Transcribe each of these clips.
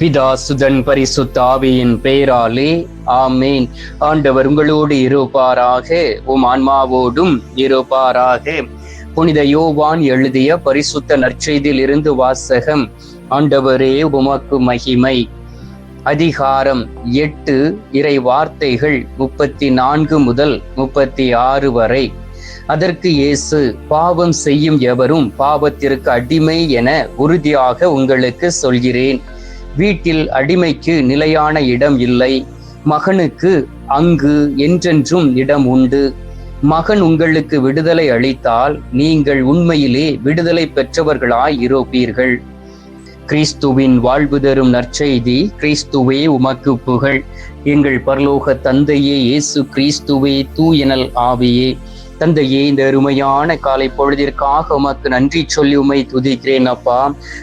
பிதா சுதன் பரிசுத்த ஆவியின் பெயராலே ஆமேன். ஆண்டவர் உங்களோடு இருப்பாராக உம் ஆன்மாவோடும் இருப்பாராக. புனித யோவான் எழுதிய பரிசுத்த நற்செய்தியில் இருந்து வாசகம் ஆண்டவரே உமக்கு மகிமை. அதிகாரம் எட்டு இறை வார்த்தைகள் முப்பத்தி நான்கு முதல் முப்பத்தி ஆறு வரை. அதற்கு இயேசு பாவம் செய்யும் எவரும் பாவத்திற்கு அடிமை என உறுதியாக உங்களுக்கு சொல்கிறேன். வீட்டில் அடிமைக்கு நிலையான இடம் இல்லை. மகனுக்கு அங்கு என்றென்றும் இடம் உண்டு. மகன் உங்களுக்கு விடுதலை அளித்தால் நீங்கள் உண்மையிலே விடுதலை பெற்றவர்களாய் இருப்பீர்கள். கிறிஸ்துவின் வாழ்வு தரும் நற்செய்தி கிறிஸ்துவே உமக்கு புகழ். எங்கள் பரலோக தந்தையே இயேசு கிறிஸ்துவே தூயனல் ஆவியே. தந்தையே இந்த அருமையான காலை பொழுதிற்காக உமக்கு நன்றி சொல்லி உமை துதிக்கிறேன் அப்பா.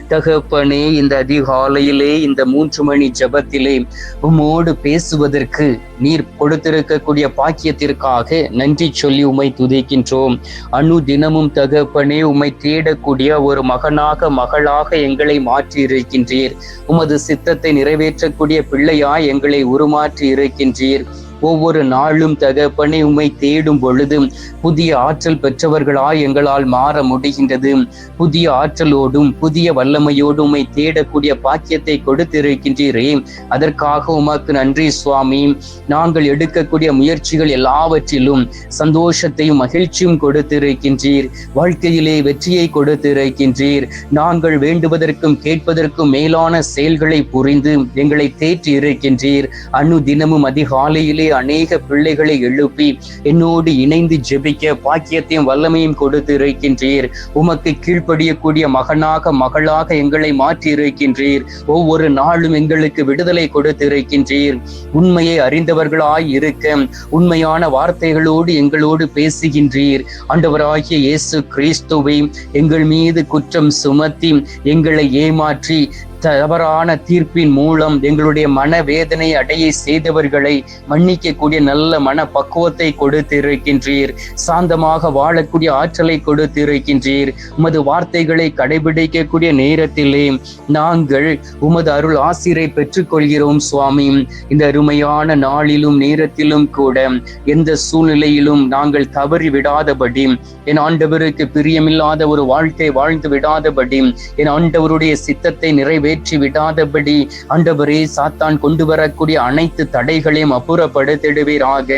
தகப்பனே இந்த அதிகாலையிலே இந்த மூன்று மணி ஜபத்திலே உம்மோடு பேசுவதற்கு நீர் கொடுத்திருக்கக்கூடிய பாக்கியத்திற்காக நன்றி சொல்லி உமை துதிக்கின்றோம். அணு தினமும் தகப்பனே உம்மை தேடக்கூடிய ஒரு மகனாக மகளாக எங்களை மாற்றி இருக்கின்றீர் உமது சித்தத்தை நிறைவேற்றக்கூடிய பிள்ளையாய் எங்களை உருமாற்றி இருக்கின்றீர் ஒவ்வொரு நாளும் தகப்பனை உம்மை தேடும் பொழுது புதிய ஆற்றல் பெற்றவர்களாய் எங்களால் மாற முடிகின்றது. புதிய ஆற்றலோடும் புதிய வல்லமையோடும் உம்மை தேடக்கூடிய பாக்கியத்தை கொடுத்திருக்கின்றீரே. அதற்காக உமக்கு நன்றி சுவாமி. நாங்கள் எடுக்கக்கூடிய முயற்சிகள் எல்லாவற்றிலும் சந்தோஷத்தையும் மகிழ்ச்சியும் கொடுத்திருக்கின்றீர். வாழ்க்கையிலே வெற்றியை கொடுத்திருக்கின்றீர். நாங்கள் வேண்டுவதற்கும் கேட்பதற்கும் மேலான செயல்களை புரிந்து எங்களை தேற்றி இருக்கின்றீர் அணு தினமும் அதிகாலையிலே அநேக பிள்ளைகளை எழுப்பி என்னோடு இணைந்து ஜெபிக்க பாக்கியத்தையும் வல்லமையும் கொடுத்து இருக்கின்றீர் உமக்கு கீழ்ப்படியக்கூடிய மகனாக மகளாக எங்களை மாற்றி இருக்கின்றீர் ஒவ்வொரு நாளும் எங்களுக்கு விடுதலை கொடுத்து இருக்கின்றீர் உண்மையை அறிந்தவர்களாய் இருக்க உண்மையான வார்த்தைகளோடு எங்களோடு பேசுகின்றீர். ஆண்டவராகிய இயேசு கிறிஸ்துவை எங்கள் மீது குற்றம் சுமத்தி எங்களை ஏமாற்றி தவறான தீர்ப்பின் மூலம் எங்களுடைய மனவேதனை அடைய செய்தவர்களை மன்னிக்கக்கூடிய நல்ல மன பக்குவத்தை கொடுத்து இருக்கின்றீர் சாந்தமாக வாழக்கூடிய ஆற்றலை கொடுத்து இருக்கின்றீர் உமது வார்த்தைகளை கடைபிடிக்கக்கூடிய நேரத்திலே நாங்கள் உமது அருள் ஆசிரை பெற்றுக்கொள்கிறோம் சுவாமி. இந்த அருமையான நாளிலும் நேரத்திலும் கூட எந்த சூழ்நிலையிலும் நாங்கள் தவறி விடாதபடி என் ஆண்டவருக்கு பிரியமில்லாத ஒரு வாழ்க்கை வாழ்ந்து விடாதபடி என் ஆண்டவருடைய சித்தத்தை நிறைவே நிறைவேற்றி விடாதபடி ஆண்டவரே சாத்தான் கொண்டு வரக்கூடிய அனைத்து தடைகளையும் அப்புறப்படுத்திடுவீராக.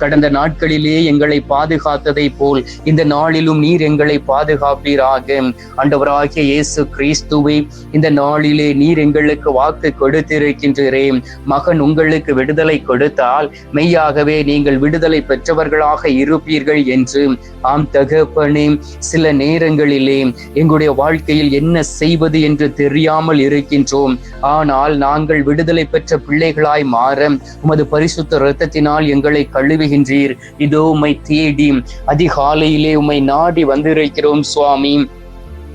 கடந்த நாட்களிலே எங்களை பாதுகாத்ததை போல் இந்த நாளிலும் நீர் எங்களை பாதுகாப்பீராக. ஆண்டவராகிய இயேசு கிறிஸ்துவை இந்த நாளிலே நீர் எங்களுக்கு வாக்கு கொடுத்திருக்கின்றீரே. மகன் உங்களுக்கு விடுதலை கொடுத்தால் மெய்யாகவே நீங்கள் விடுதலை பெற்றவர்களாக இருப்பீர்கள் என்று ஆம் தகப்பனே சில நேரங்களிலே எங்களுடைய வாழ்க்கையில் என்ன செய்வது என்று தெரியாமல் இரு இருக்கின்றோம். ஆனால் நாங்கள் விடுதலை பெற்ற பிள்ளைகளாய் மாற உமது பரிசுத்த இரத்தத்தினால் எங்களை கழுவுகின்றீர். இதோ உம்மை தேடி அதிகாலையிலே உம்மை நாடி வந்திருக்கிறோம் சுவாமி.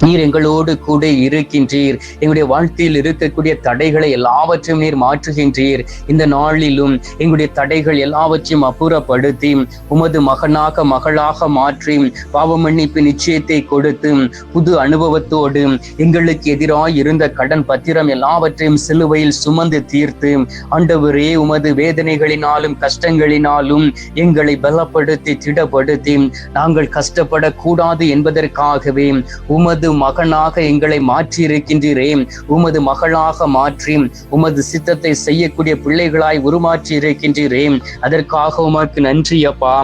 நீர் எங்களோடு கூட இருக்கின்றீர். எங்களுடைய வாழ்க்கையில் இருக்கக்கூடிய தடைகளை எல்லாவற்றையும் நீர் மாற்றுகின்றீர். இந்த நாளிலும் எங்களுடைய தடைகள் எல்லாவற்றையும் அப்புறப்படுத்தி உமது மகனாக மகளாக மாற்றி பாவ மன்னிப்பு நிச்சயத்தை கொடுத்து புது அனுபவத்தோடு எங்களுக்கு எதிராக இருந்த கடன் பத்திரம் எல்லாவற்றையும் சிலுவையில் சுமந்து தீர்த்து ஆண்டவரே உமது வேதனைகளினாலும் கஷ்டங்களினாலும் எங்களை பலப்படுத்தி திடப்படுத்தி நாங்கள் கஷ்டப்படக்கூடாது என்பதற்காகவே உமது உமது மகனாக எங்களை மாற்றி இருக்கின்றீரே உமது மகளாக மாற்றி உமது சித்தத்தை செய்யக்கூடிய பிள்ளைகளாய் உருமாற்றி இருக்கின்றீரே அதற்காக உமக்கு நன்றி அப்பா.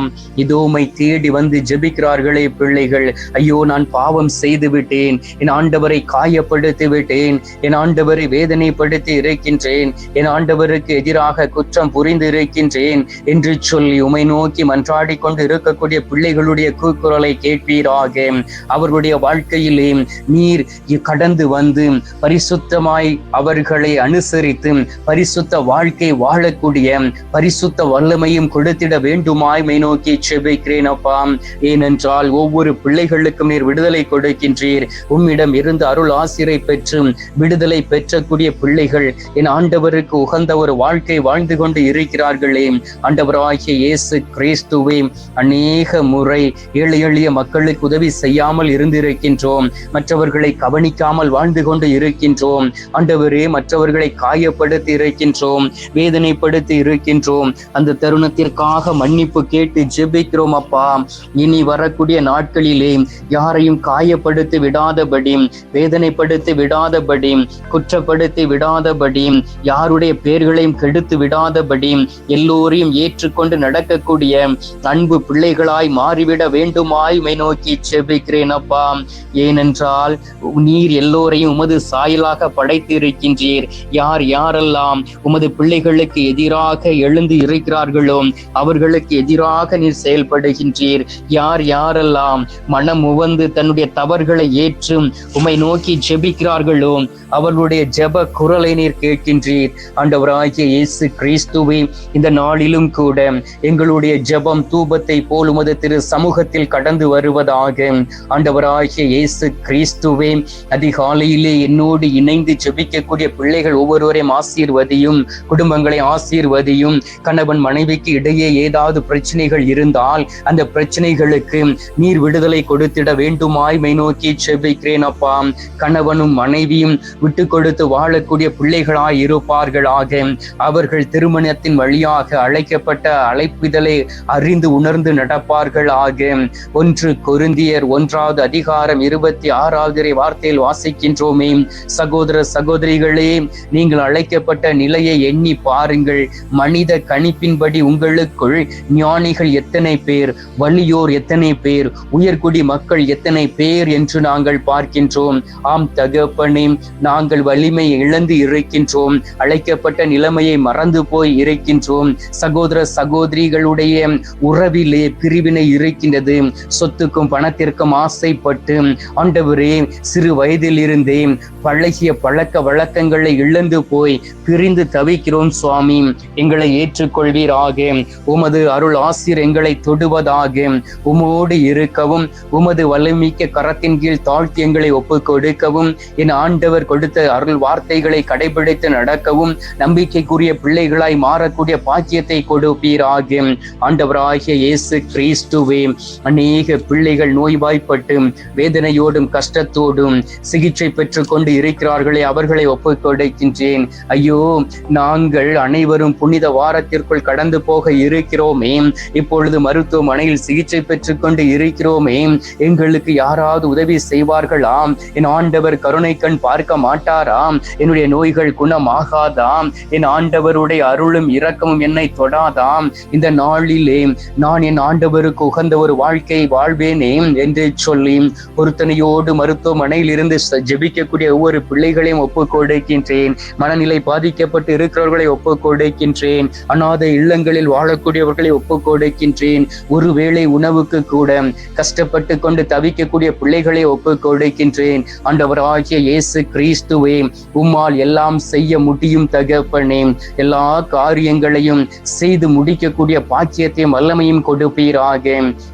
இதோ உமை தேடி வந்து ஜெபிக்கிறார்களே பிள்ளைகள். ஐயோ நான் பாவம் செய்து விட்டேன் என் ஆண்டவரை காயப்படுத்தி விட்டேன் என் ஆண்டவரை வேதனைப்படுத்தி இருக்கின்றேன். என் ஆண்டவருக்கு எதிராக குற்றம் புரிந்து இருக்கின்றேன். என்று சொல்லி உமை நோக்கி மன்றாடி கொண்டு இருக்கக்கூடிய பிள்ளைகளுடைய கூக்குரலை கேட்பீராக. அவர்களுடைய வாழ்க்கையிலே நீர் கடந்து வந்து பரிசுத்தமாய் அவர்களை அனுசரித்து பரிசுத்த வாழ்க்கை வாழக்கூடிய பரிசுத்த வல்லமையும் கொடுத்திட வேண்டுமாய் மை நோக்கி செபிக்கிறேன் அப்பா. ஏனென்றால் ஒவ்வொரு பிள்ளைகளுக்கும் நீர் விடுதலை கொடுக்கின்றீர். உம்மிடம் இருந்து அருள் ஆசிரை பெற்று விடுதலை பெற்றக்கூடிய பிள்ளைகள் என் ஆண்டவருக்கு உகந்த ஒரு வாழ்க்கை வாழ்ந்து கொண்டு இருக்கிறார்களே. ஆண்டவராகிய இயேசு கிறிஸ்துவே அநேக முறை ஏழை எளிய மக்களுக்கு உதவி செய்யாமல் இருந்திருக்கின்றோம். மற்றவர்களை கவனிக்காமல் வாழ்ந்து கொண்டு இருக்கின்றோம். ஆண்டவரே மற்றவர்களை காயப்படுத்தி இருக்கின்றோம். வேதனைப்படுத்தி இருக்கின்றோம். அந்த தருணத்திற்காக மன்னிப்பு கேட்டு ஜெபிக்கிறோம் அப்பா. இனி வரக்கூடிய நாட்களிலே யாரையும் காயப்படுத்தி விடாதபடி வேதனைப்படுத்தி விடாதபடி குற்றப்படுத்தி விடாதபடி யாருடைய பெயர்களையும் கெடுத்து விடாதபடி எல்லோரையும் ஏற்றுக்கொண்டு நடக்கக்கூடிய அன்பு பிள்ளைகளாய் மாறிவிட வேண்டுமாய் மை நோக்கி செபிக்கிறேன் அப்பா. ஏனென்றால் நீர் எல்லோரையும் உமது சாயலாக படைத்திருக்கின்றீர். யார் யாரெல்லாம் உமது பிள்ளைகளுக்கு எதிராக எழுந்து இருக்கிறார்களோ அவர்களுக்கு எதிராக நீர் செயல்படுகின்றீர். யார் யாரெல்லாம் மனம் உவந்து தன்னுடைய தவறுகளை ஏற்றும் உம்மை நோக்கி ஜெபிக்கிறார்களோ அவர்களுடைய ஜெப குரலை நீர் கேட்கின்றீர். ஆண்டவராகிய இயேசு கிறிஸ்துவை இந்த நாளிலும் கூட எங்களுடைய ஜெபம் தூபத்தை போல் உமது திரு சமூகத்தில் கடந்து வருவதாக ஆண்டவராகிய இயேசு கிறிஸ்துவே அதிகாலையிலே என்னோடு இணைந்து ஜெபிக்கக்கூடிய பிள்ளைகள் ஒவ்வொருவரையும் ஆசீர்வதியும் குடும்பங்களை ஆசீர்வதியும் கணவன் மனைவிக்கு இடையே ஏதாவது பிரச்சனைகள் இருந்தால் அந்த பிரச்சனைகளுக்கு நீர் விடுதலை கொடுத்திட வேண்டுமாய் மை நோக்கி செபிக்கிறேன் அப்பா. கணவனும் மனைவியும் விட்டு கொடுத்து வாழக்கூடிய பிள்ளைகளாய் இருப்பார்களாக. அவர்கள் திருமணத்தின் வழியாக அழைக்கப்பட்ட அழைப்பிதழை அறிந்து உணர்ந்து நடப்பார்களாக. ஒன்று கொருந்தியர் ஒன்றாவது அதிகாரம் இருபத்தி ஆறாவது வார்த்தையில் வாசிக்கின்றோமே? சகோதர சகோதரிகளே நீங்கள் அழைக்கப்பட்ட நிலையை எண்ணி பாருங்கள். மனித கணிப்பின்படி உங்களுக்குள் ஞானிகள் எத்தனை பேர் வலியோர் எத்தனை பேர் உயர்குடி மக்கள் எத்தனை பேர் என்று நாங்கள் பார்க்கின்றோம். ஆம் தகப்பனே நாங்கள் வலிமை இழந்து இருக்கின்றோம். அழைக்கப்பட்ட நிலைமையை மறந்து போய் இருக்கின்றோம். சகோதர சகோதரிகளுடைய உறவிலே பிரிவினை இருக்கின்றது. சொத்துக்கும் பணத்திற்கும் ஆசைப்பட்டு ஆண்டவரே சிறு வயதில் இருந்தே பழகிய பழக்க வழக்கங்களை இழந்து போய் பிரிந்து தவிக்கிறோம் சுவாமி. எங்களை ஏற்றுக்கொள்வீராக. உமது அருள் ஆசிர் எங்களை தொடுவதாக. உமோடு இருக்கவும் உமது வலிமிக்க கரத்தின் கீழ் தாழ்த்தி எங்களை ஒப்பு கொடுக்கவும் என் ஆண்டவர் கொடுத்த அருள் வார்த்தைகளை கடைபிடித்து நடக்கவும் நம்பிக்கைக்குரிய பிள்ளைகளாய் மாறக்கூடிய பாக்கியத்தை கொடுப்பீராக. ஆண்டவராகிய இயேசு கிறிஸ்துவே அநேக பிள்ளைகள் நோய்வாய்ப்பட்டு வேதனையோடு வேதனையோடும் கஷ்டத்தோடும் சிகிச்சை பெற்றுக் கொண்டு இருக்கிறார்களே அவர்களை ஒப்புக்கொடுக்கின்றேன். ஐயோ நாங்கள் அனைவரும் புனித வாரத்திற்குள் கடந்து போக இருக்கிறோமே. இப்பொழுது மருத்துவமனையில் சிகிச்சை பெற்றுக் கொண்டு இருக்கிறோமே. எங்களுக்கு யாராவது உதவி செய்வார்களாம்? என் ஆண்டவர் கருணை கண் பார்க்க மாட்டாராம்? என்னுடைய நோய்கள் குணமாகாதாம்? என் ஆண்டவருடைய அருளும் இரக்கமும் என்னை தொடாதாம்? இந்த நாளிலே நான் என் ஆண்டவருக்கு உகந்த ஒரு வாழ்க்கையை வாழ்வேனே என்று சொல்லி பொருத்தனையோ பொருத்தனையோடு மருத்துவமனையில் இருந்து ஜெபிக்கக்கூடிய ஒவ்வொரு பிள்ளைகளையும் ஒப்புக் கொடுக்கின்றேன் மனநிலை பாதிக்கப்பட்டு இருக்கிறவர்களை ஒப்பு கொடுக்கின்றேன் அநாத இல்லங்களில் வாழக்கூடியவர்களை ஒப்புக் கொடுக்கின்றேன் ஒருவேளை உணவுக்கு கூட கஷ்டப்பட்டு கொண்டு தவிக்கக்கூடிய பிள்ளைகளை ஒப்புக் கொடுக்கின்றேன் ஆண்டவராகிய இயேசு கிறிஸ்துவே உம்மால் எல்லாம் செய்ய முடியும் தகப்பனே. எல்லா காரியங்களையும் செய்து முடிக்கக்கூடிய பாக்கியத்தையும் வல்லமையும் கொடுப்பீராக.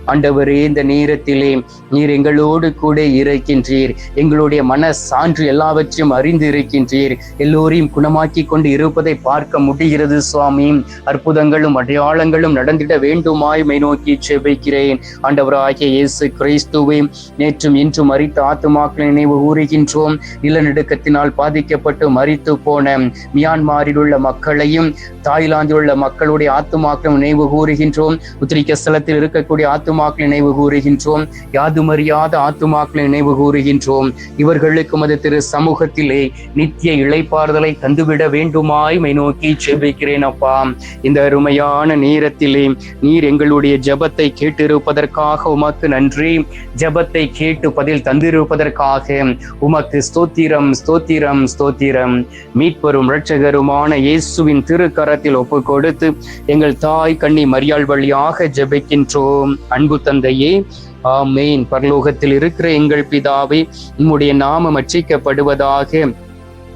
ஆண்டவரே இந்த நேரத்திலே நீர் எங்களோடு கூட இருக்கின்றீர். எங்களுடைய மன சான்று எல்லாவற்றையும் அறிந்து இருக்கின்றீர். எல்லோரையும் குணமாக்கி கொண்டு இருப்பதை பார்க்க முடிகிறது சுவாமி. அற்புதங்களும் அடையாளங்களும் நடந்திட வேண்டுமாய் மை நோக்கி செபிக்கிறேன் ஆண்டவராகிய இயேசு கிறிஸ்துவை நேற்றும் இன்றும் மறித்த ஆத்துமாக்களை நினைவு கூறுகின்றோம். நிலநடுக்கத்தினால் பாதிக்கப்பட்டு மறித்து போன மியான்மாரில் உள்ள மக்களையும் தாய்லாந்தில் உள்ள மக்களுடைய ஆத்துமாக்களை நினைவு கூறுகின்றோம். உத்திரிக்க ஸ்தலத்தில் இருக்கக்கூடிய ஆத்துமாக்களை நினைவு கூறுகின்றோம். யாதுமறியாத ஆத்துமாக்களை நினைவு கூறுகின்றோம். இவர்களுக்கு மது திரு சமூகத்திலே நித்திய இழைப்பாறுதலை தந்துவிட வேண்டுமாய் மை நோக்கி செபிக்கிறேன் அப்பா. இந்த அருமையான நேரத்திலே நீர் எங்களுடைய ஜபத்தை கேட்டிருப்பதற்காக உமக்கு நன்றி. ஜெபத்தை கேட்டு பதில் தந்திருப்பதற்காக உமக்கு ஸ்தோத்திரம் ஸ்தோத்திரம் ஸ்தோத்திரம். மீட்பெரும் இரட்சகருமான இயேசுவின் திருக்கரத்தில் ஒப்பு கொடுத்து எங்கள் தாய் கண்ணி மரியாள் வழியாக ஜெபிக்கின்றோம். அன்பு தந்தையே ஆமேன். பரலோகத்தில் இருக்கிற எங்கள் பிதாவே உம்முடைய நாமம் அச்சிக்கப்படுவதாக